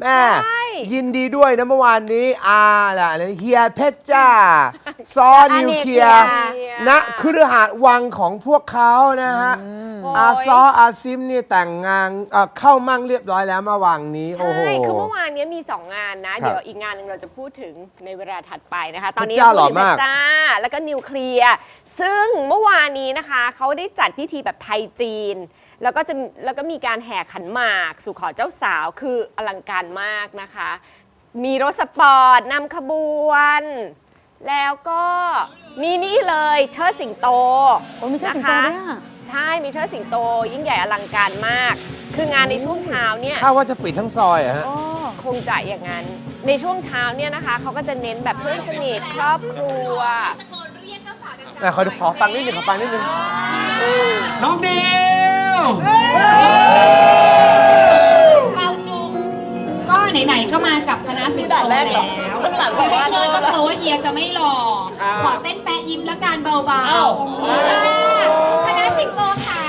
แม่ ใช่ ยินดีด้วยนะเมื่อวานนี้อาล่ะเฮียเพชรจ้า ซอนิวเคลียร์อาเนเกียณคฤหาสน์วังของพวกเขานะฮะโอ้ยอาซออาซิมนี่แต่งงานเอ่อเข้ามั่งเรียบร้อยแล้วเมื่อวานนี้ โอ้โห ใช่ คือเมื่อวานนี้มี 2 งานนะครับเดี๋ยวอีกงานหนึ่งเราจะพูดถึงในเวลาถัดไปนะคะ ตอนนี้พระเจ้าหล่อมากพูดถึงพระเจ้าแล้วก็นิวเคลียร์ ซึ่งเมื่อวานนี้นะคะ เขาได้จัดพิธีแบบไทยจีน แล้วก็จะแล้วก็มีการแห่ขันหมากสู่ขอเจ้าสาวคืออลังการมากนะคะ มีรถสปอร์ตนำขบวน แล้วก็มีนี่เลยเชิดสิงโตโอ้มีเชิดสิงโตด้วยอะใช่มีเชิดสิงโต ยิ่งใหญ่อลังการมาก คืองานในช่วงเช้าเนี่ยข้าว่าจะปิดทั้งซอยอะฮะ โอ้คงจะอย่างนั้น ในช่วงเช้าเนี่ยนะคะเขาก็จะเน้นแบบเพื่อนสนิทครอบครัวอะขอขอฟังนิดหนึ่งขอฟังนิดหนึ่งน้องดิะสิงโตแล้วไม่ได้เชิญก็เพราะว่าเฮียจะไม่หล่อ ขอเต้นแปะยิ้มและการเบาๆคณะสิงโตค่ะ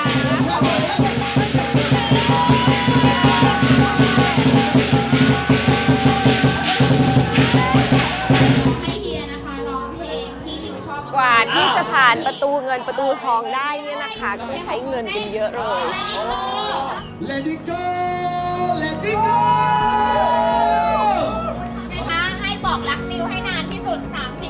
ให้เฮียนะคะร้องเพลงที่ดิวชอบกว่าที่จะผ่านประตูเงินประตูทองได้เนี่ยนะคะ ก็ต้องใช้เงินกันเยอะเลย Let it go Let it go นานที่สุด30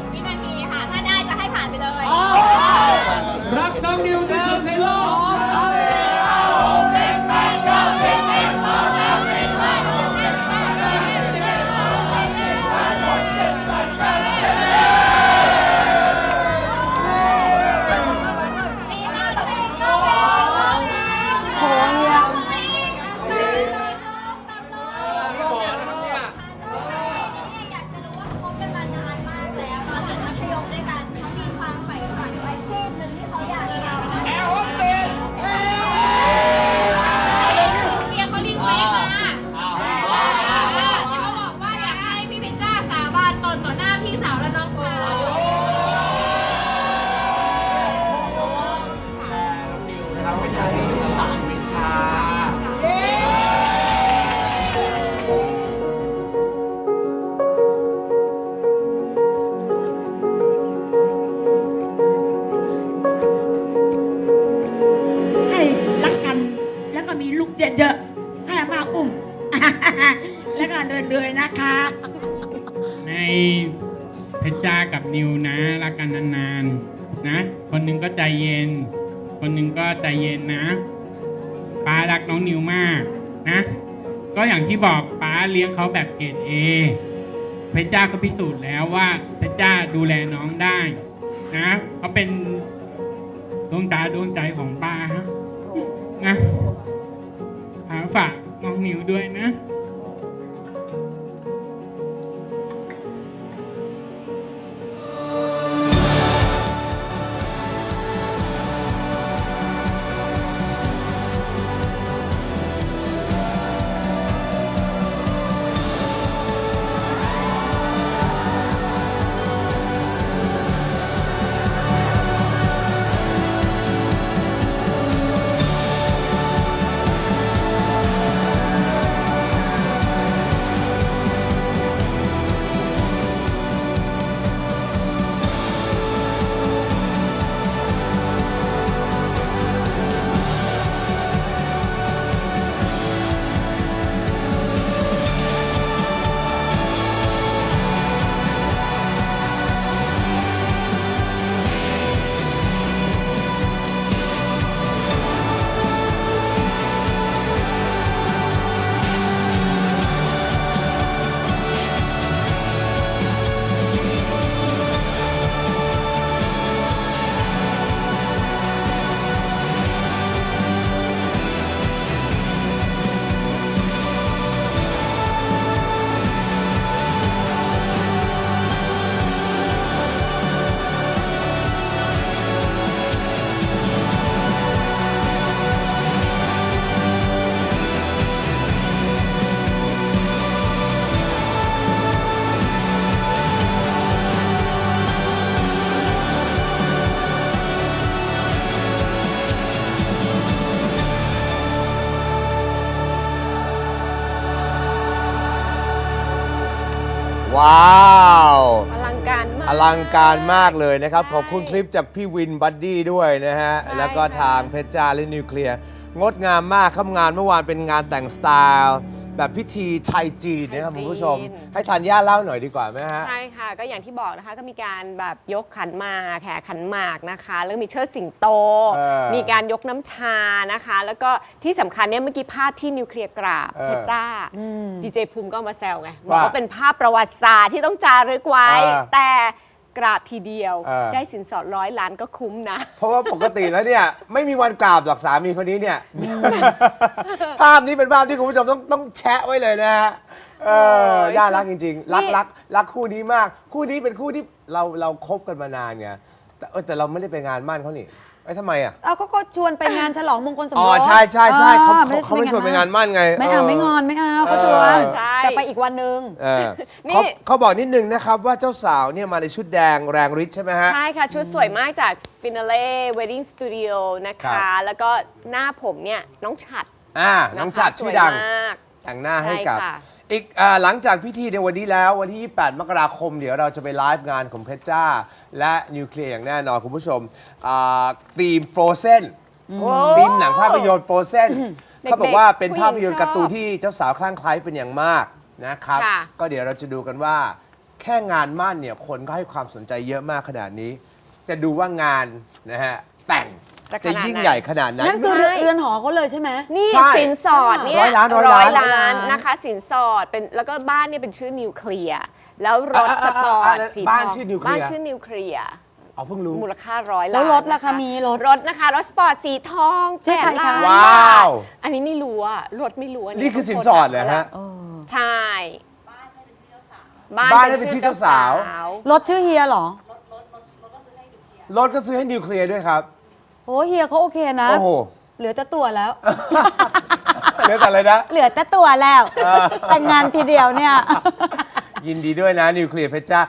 บานตนต่อหน้าพี่สาวและน้องสาวนะครับเป็นการที่จะตัดชีวิตค่ะให้รักกันแล้วก็มีลูกเยอะๆให้อามาอุ้ม แล้วก็เดินๆนะคะ ในเพชรจ้ากับนิวนะรักกันนานๆนะ คนหนึ่งก็ใจเย็น คนหนึ่งก็ใจเย็นนะป้ารักน้องนิวมากนะ ก็อย่างที่บอกป้าเลี้ยงเขาแบบเกรดเอเพชรจ้าก็พิสูจน์แล้วว่าเพชรจ้าดูแลน้องได้นะเขาเป็นดวงตาดวงใจของป้าฮะนะหาฝากน้องนิวด้วยนะ ว้าว อลังการมากอลังการมากเลยนะครับ ขอบคุณคลิปจากพี่วินบัดดี้ด้วยนะฮะ ใช่แล้วก็ค่ะ ทางเพชรจ้าและนิวเคลียร์งดงามมากครับงานเมื่อวานเป็นงานแต่งสไตล์ แบบพิธีไทยจีนนะครับคุณผู้ชม ให้ทันย่าเล่าหน่อยดีกว่าไหมฮะ ใช่ค่ะ ก็อย่างที่บอกนะคะก็มีการแบบยกขันหมากแห่ขันหมากนะคะ แล้วมีเชิดสิงโต เออมีการยกน้ำชานะคะ แล้วก็ที่สำคัญเนี่ยเมื่อกี้ภาพที่นิวเคลียร์กราบเออ เพชรจ้า ดีเจภูมิก็มาแซวไงบอกว่าว่าเป็นภาพประวัติศาสตร์ที่ต้องจารึกไว้เออแต่กราบทีเดียวเออได้สินสอดร้อยล้านก็คุ้มนะ เพราะว่าปกติแล้วเนี่ย ไม่มีวันกราบหรอกสามีคนนี้เนี่ย ภาพนี้เป็นภาพที่คุณผู้ชมต้องต้องแชะไว้เลยนะฮะเออน่ารักจริง ๆ รักนี่ รักรักคู่นี้มาก คู่นี้เป็นคู่ที่เราเราคบกันมานานไงแต่เออแต่เราไม่ได้ไปงานมั่นเขานี่ ไอ้ยทำไมอะ เอาก็ก็ชวนไปงานฉลองมงคลสมรสอ๋อใช่ใช่ใช่เขาอ่เขาเขาไม่ชวนไปงานมั่นไงไม่เอาเออไม่งอนไม่เอาเขาชวนเออใช่ แต่ไปอีกวันหนึ่งเออนี่ เขาเขาบอกนิดนึงนะครับว่าเจ้าสาวเนี่ยมาในชุดแดงแรงฤทธิ์ใช่ไหมฮะ ใช่ค่ะ ชุดสวยมากจาก Finale Wedding Studio นะครัคะ บ แล้วก็หน้าผมเนี่ย น้องฉัดอ่าน้องจัดนะคะชื่อดัง สวยมาก แต่งหน้าให้กับใช่ค่ะ อีกอาหลังจากพิธีในวันนี้แล้ววันที่ 28 มกราคม เดี๋ยวเราจะไปไลฟ์งานของเพชรจ้า และนิวเคลียร์อย่างแน่นอนคุณผู้ชมธีมโฟเซนโอ้ ธีมหนังภาพยนตร์โฟเซนเด็กๆเขาบอกว่าเป็นผู้หญิงภาพยนตร์ชอบการ์ตูนที่เจ้าสาวคลั่งไคล้เป็นอย่างมากนะครับ ค่ะ ก็เดี๋ยวเราจะดูกันว่า แค่งานมั่นเนี่ยคนก็ให้ความสนใจเยอะมากขนาดนี้ จะดูว่างานนะฮะแต่ง จะขจะนาดไหนยิ่งใหญ่ขนาดไหนนั่นคือเรือนเรือนหอเขาเลยใช่ไหม นี่ใช่สินสอดเนี่ยร้อยล้านร้อยล้านล้านนะคะ สินสอดเป็นแล้วก็บ้านเนี่ยเป็นชื่อนิวเคลียร์แล้วรถอะสอะปอร์อะตอะสีบ้านทงชื่อนิวเคลียร์ บ้านชื่อนิวเคลียร์เอาเพิ่งรู้ มูลค่าร้อยล้านแล้วรถล่ะคะนมีรถรถนะคะรถสปอร์ตสีทองชื่อใครแปดคะ ล้านว้าว บทอันนี้ไม่รู้อะรถไม่รู้ะนี่คือสินสอดเหรอฮะ ใช่บ้านให้เป็นชื่อเจ้าสาว รถชื่อเฮียเหรอ รถก็ซื้อให้นิวเคลียร์ด้วยครับ โอ้เฮียเขาโอเคนะ โอ้โหเหลือแต่ตัวแล้ว เหลือแต่อะไรนะ เหลือแต่ตัวแล้ว แต่งงานทีเดียวเนี่ย ยินดีด้วยนะนิวเคลียร์เพชรจ้า